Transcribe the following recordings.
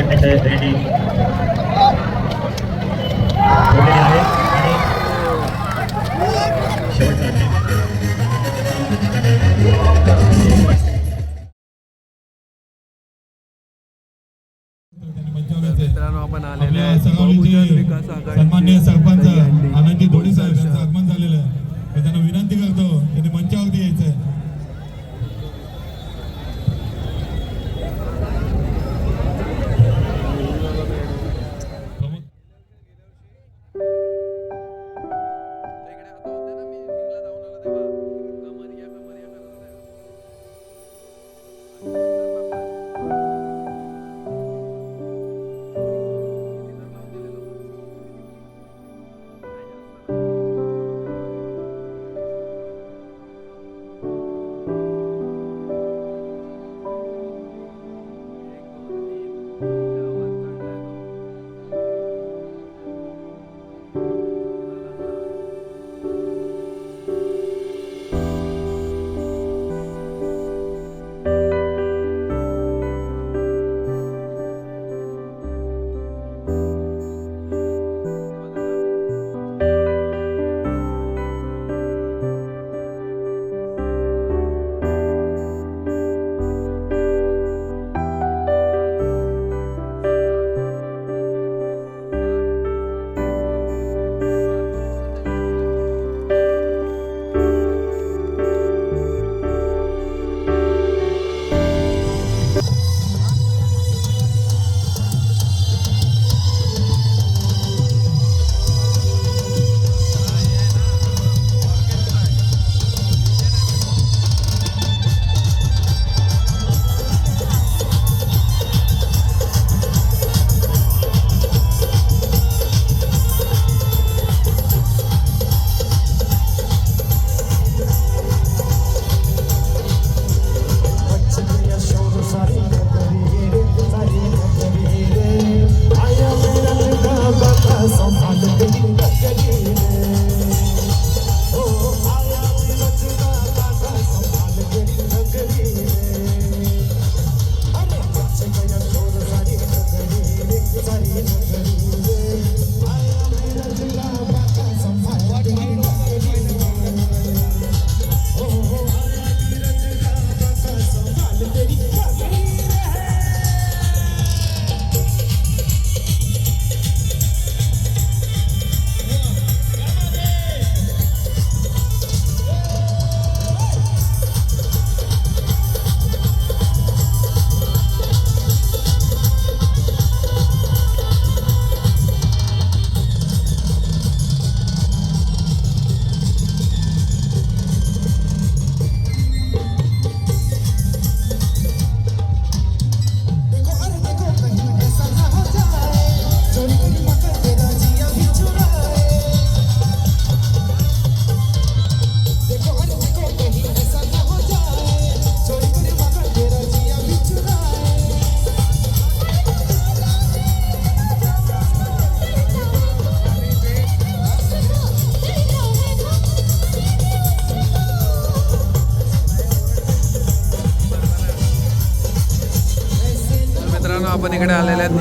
करण्यासाठी ठेवलेली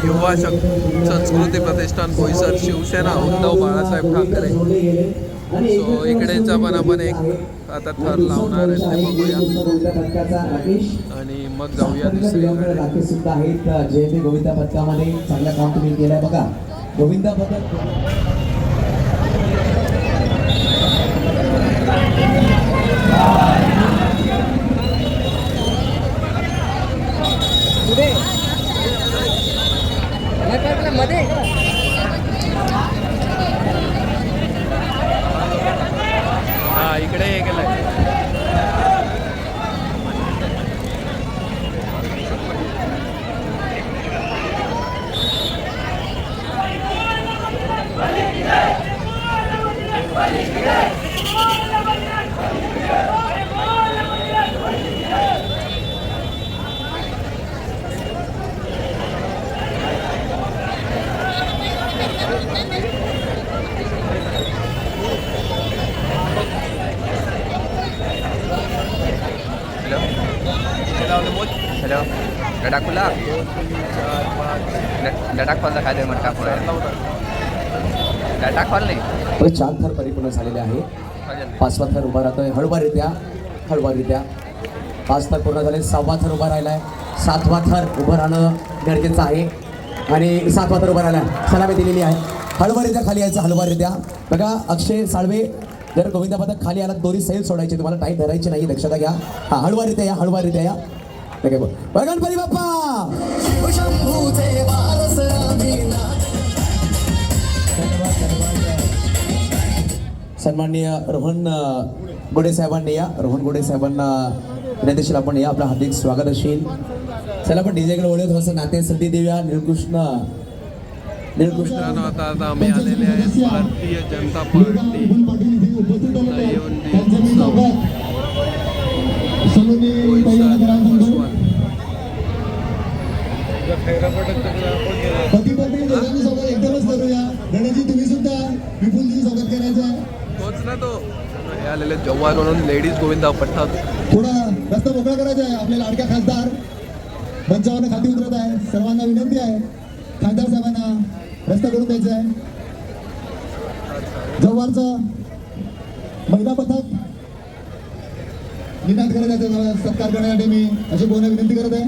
युवा शक संस्कृती प्रतिष्ठान बोईसर शिवसेना उद्धव बाळासाहेब ठाकरे. सो इकडेच आपण आपण एक आता थर लावणार आहे ते बघूया. आणि मग जाऊया दुसरीकडे राकेश सुद्धा आहेत जयंती गोविंदा पथकामध्ये चांगलं काम तुम्ही केलंय. बघा गोविंदा पथक મતલબ મતલબ મદે हॅलो. चार पाच डाटा खोलला काय मग टाकून डाटा खोल नाही चार थर परिपूर्ण झालेले आहे. पाचवा थर उभा राहतोय हळूवारित्या हळूवारित्या पाच थर पूर्ण झाले सहावा थर उभा राहिलाय. सातवा थर उभं राहणं गरजेचं आहे. आणि सातवा थर उभा राहिला सलामी दिलेली आहे. हळूवारित्या खाली यायचं हळूवारित्या. बघा अक्षय साळवे जर गोविंदा पथक खाली आला दोरी सैल सोडायची तुम्हाला टाईट धरायची नाही लक्षात घ्या. हा हळूवारित्या या हळूवारित्या या. आहे गणपती बाप्पा. सन्माननीय रोहन गोडे साहेबांनी या. रोहन गोडे साहेबांना विनंतीशील आपण या. आपलं हार्दिक स्वागत असेल. चला आपण डीजेकडे ओळख थोडंसं. नातेसंधी देऊया निळकृष्ण. निळकृष्ण. आता आता आम्ही आलेले आहेत भारतीय जनता पार्टी दहीहंडी उत्सव बोईसर उस्मान. पती पत्नी दोघांनी सोबत एकदमच करूया गणेशजी तुम्ही सुद्धा विपुलजी सोबत करायचं आहे तोच ना तो हे म्हणून लेडीज गोविंदा पठात थोडा रस्ता मोकळा करायचा आहे. आपल्या लाडक्या खासदार मंचावर खाती उतरत आहे सर्वांना विनंती आहे. खासदार साहेबांना रस्ता करून द्यायचा आहे. जव्हारचं महिला पथक निनाद करत आहे सत्कार करण्यासाठी मी अशी बोलण्या विनंती करत आहे.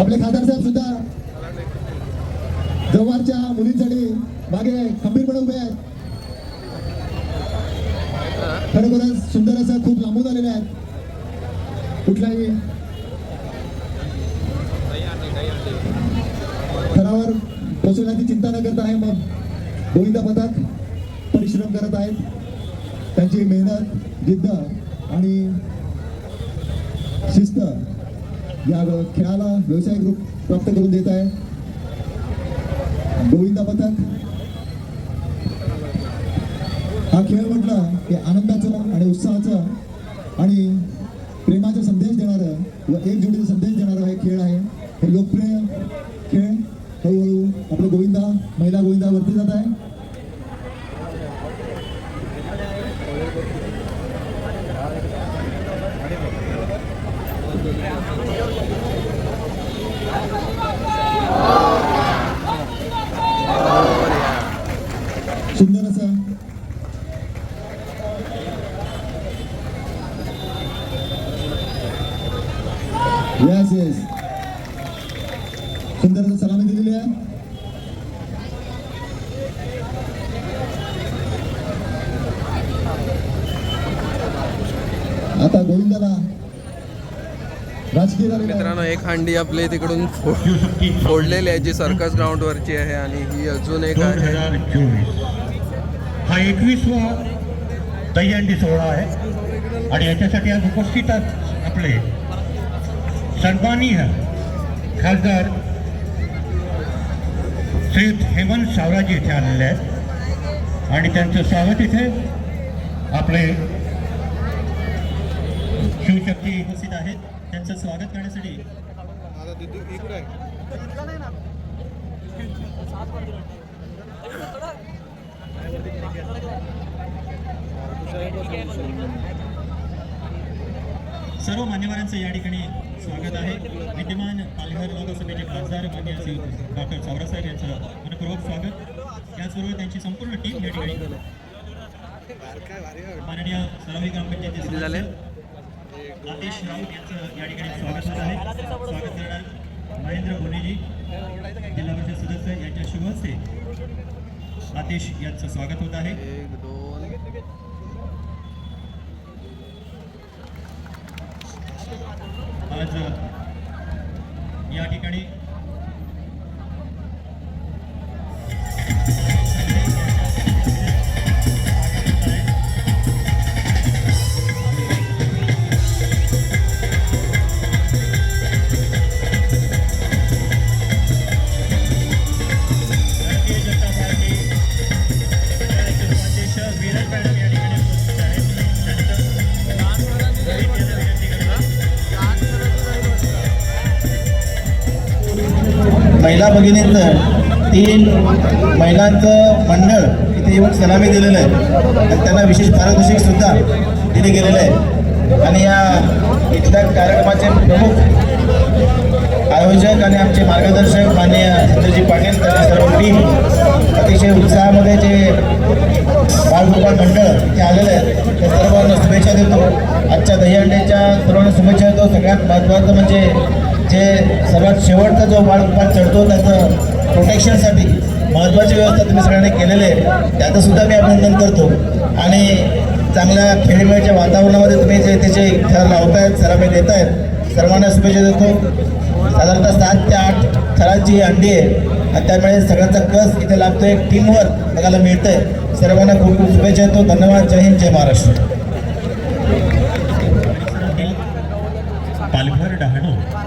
आपले खासदार साहेब सुद्धा जव्हारच्या मुलींसाठी मागे खंबीरपणे उभे आहेत. खरोखरच सुंदर असं खूप लांबून आलेले आहेत. कुठलाही थरावर पोचवण्याची चिंता न करता आहे मग गोविंदा पथक परिश्रम करत आहेत. त्यांची मेहनत जिद्द आणि शिस्त या खेळाला व्यवसाय रूप प्राप्त करून देत आहे. गोविंदा पथक हा खेळ म्हटला की आनंदाचं आणि उत्साहाचं आणि प्रेमाचा संदेश देणारं व एकजुटीचा संदेश देणारा हे खेळ आहे. हे लोकप्रिय खेळ. हळूहळू आपलं गोविंदा महिला गोविंदा वरती जात आहे सुंदर असं येस येस सुंदर असं सलामी दिलेली आहे आता गोविंदाला राजकीय झालेलं आहे. मित्रांनो एक हांडी आपले तिकडून फोडलेली आहे जी सर्कस ग्राउंडवरची आहे आणि ही अजून एक आहे. हजार हा एकवीसवा दहीहंडी सोहळा आहे. आणि याच्यासाठी आज उपस्थित आहेत आपले सन्मानीय खासदार श्री हेमंत सावराजी इथे आलेले आहेत. आणि त्यांचं स्वागत इथे आपले शिवशक्ती उपस्थित आहेत. त्यांचं स्वागत करण्यासाठी. सर्व मान्यवरांचं या ठिकाणी स्वागत आहे. विद्यमान पालघर लोकसभेचे खासदार मान्य श्री डॉक्टर चावरासाहेब यांचं मनपूर्वक स्वागत. त्याचबरोबर त्यांची संपूर्ण टीम या ठिकाणी. माननीय सरावी ग्रामपंचायती आतिश राऊत यांचं या ठिकाणी स्वागत होत आहे. स्वागत करणार महेंद्र बोनेजी जिल्हा परिषद सदस्य यांच्या शुभ हस्ते आतिश यांचं स्वागत होत आहे. आज या ठिकाणी महिला भगिनींचं तीन महिलांचं मंडळ इथे येऊन सलामी दिलेलं आहे. आणि त्यांना विशेष पारितोषिक सुद्धा दिले गेलेलं आहे. आणि या इथल्या कार्यक्रमाचे प्रमुख आयोजक आणि आमचे मार्गदर्शक माननीय संजयजी पाटील त्यांची सर्व टीम अतिशय उत्साहामध्ये जे बालगोपाळ मंडळ इथे आलेले आहेत त्या सर्वांना शुभेच्छा देतो. आजच्या दहीहंडीच्या सर्वांना शुभेच्छा देतो. सगळ्यात महत्त्वाचं म्हणजे जे सर्वात शेवटचा जो बाळगोपाळ चढतो त्याचं प्रोटेक्शनसाठी महत्त्वाची व्यवस्था तुम्ही सगळ्यांनी केलेली आहे. त्याचं सुद्धा मी अभिनंदन करतो. आणि चांगल्या खेळीमेळच्या वातावरणामध्ये तुम्ही जे त्याचे थर लावतायत सरामी देत आहेत सर्वांना शुभेच्छा देतो. साधारणतः सात ते आठ थरांची अंडी आहे आणि त्यामुळे सगळ्यांचा कस इथे लागतोय टीमवर बघायला आहे सर्वांना खूप खूप शुभेच्छा देतो. धन्यवाद. जय हिंद जय महाराष्ट्र पालघर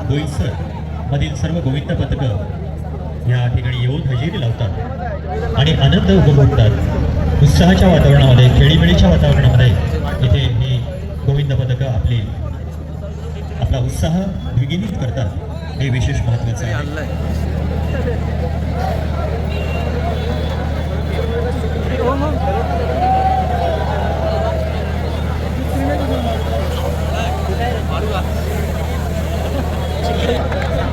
डहाणू मधील सर्व गोविंद पथकं या ठिकाणी येऊन हजेरी लावतात आणि आनंद उपभोगतात. उत्साहाच्या वातावरणामध्ये खेळीमेळीच्या वातावरणामध्ये इथे ही गोविंद पथकं आपली आपला उत्साह द्विगिनीत करतात. हे विशेष महत्त्वाचं आहे. हो, हो. 何?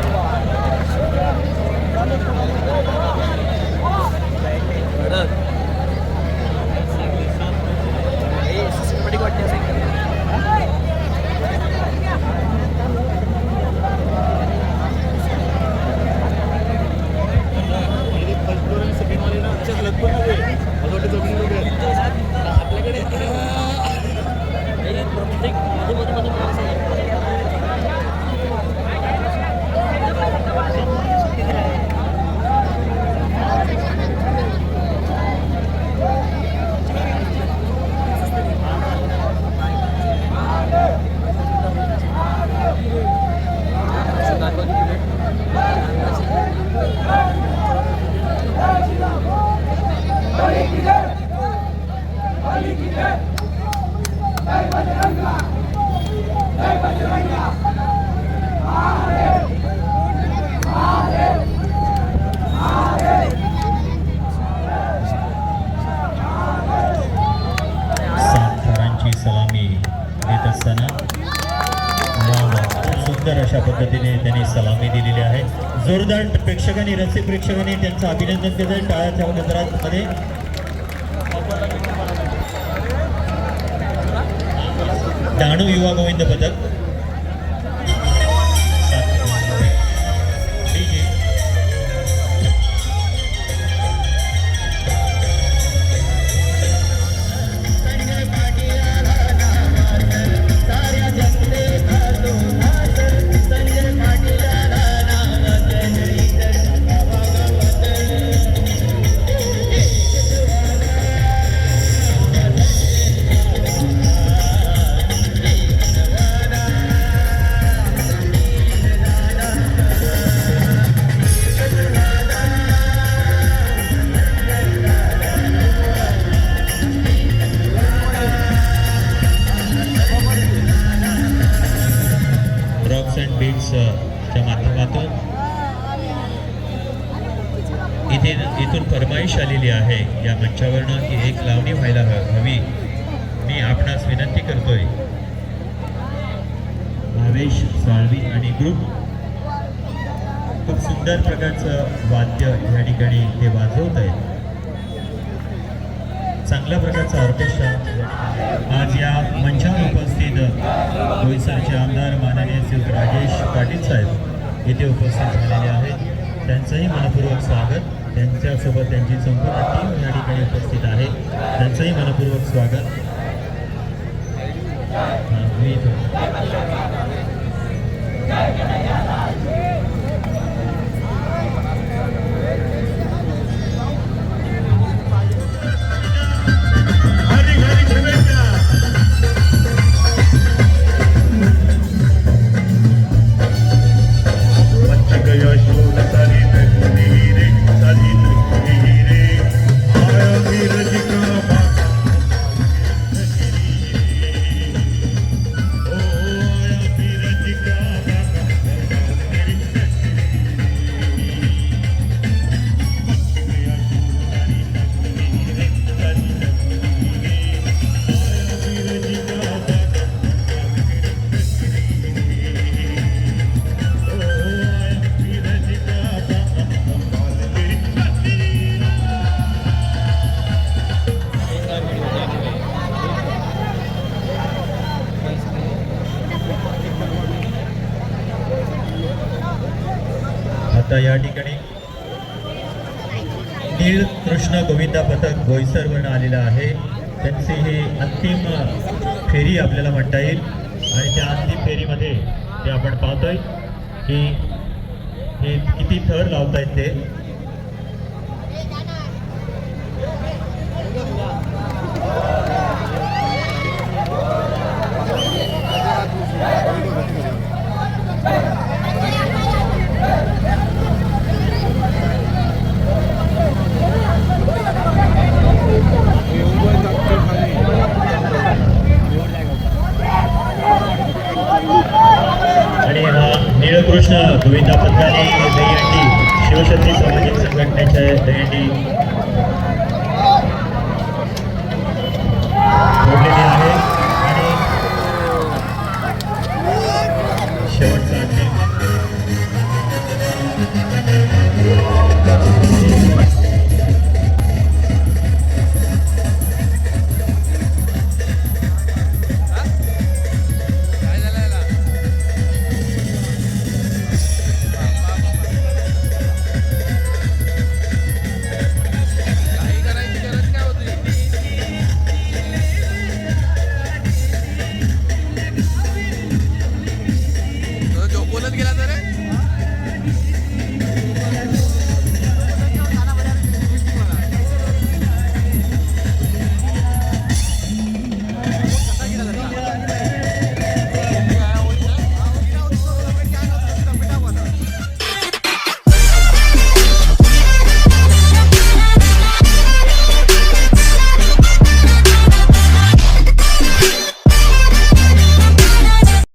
घेत असताना. सुंदर अशा पद्धतीने त्यांनी सलामी दिलेली आहे. जोरदार प्रेक्षकांनी रसिक प्रेक्षकांनी त्यांचं अभिनंदन केलं टाळ्याच्या गजरामध्ये डहाणू युवा गोविंद पथक च्या माध्यमातून इथे इथून फरमाईश आलेली आहे. या मंचावरनं की एक लावणी व्हायला हवी. मी आपणास विनंती करतोय. भावेश साळवी आणि ग्रुप खूप सुंदर प्रकारचं वाद्य या ठिकाणी ते वाजवत आहे चांगल्या प्रकारचा ऑर्केस्ट्रा आज या मंचावर उपस्थित बोईसरचे आमदार माननीय श्री राजेश पाटील साहेब येथे उपस्थित झालेले आहेत. त्यांचंही मनपूर्वक स्वागत. त्यांच्यासोबत त्यांची संपूर्ण टीम या ठिकाणी उपस्थित आहे. त्यांचंही मनपूर्वक स्वागत. मी आता या ठिकाणी नील कृष्ण गोविंदा पथक बोईसरवरून आलेलं आहे. त्यांची ही अंतिम फेरी आपल्याला म्हणता येईल. आणि त्या अंतिम फेरीमध्ये ते आपण पाहतोय की हे किती थर लावतायत ते.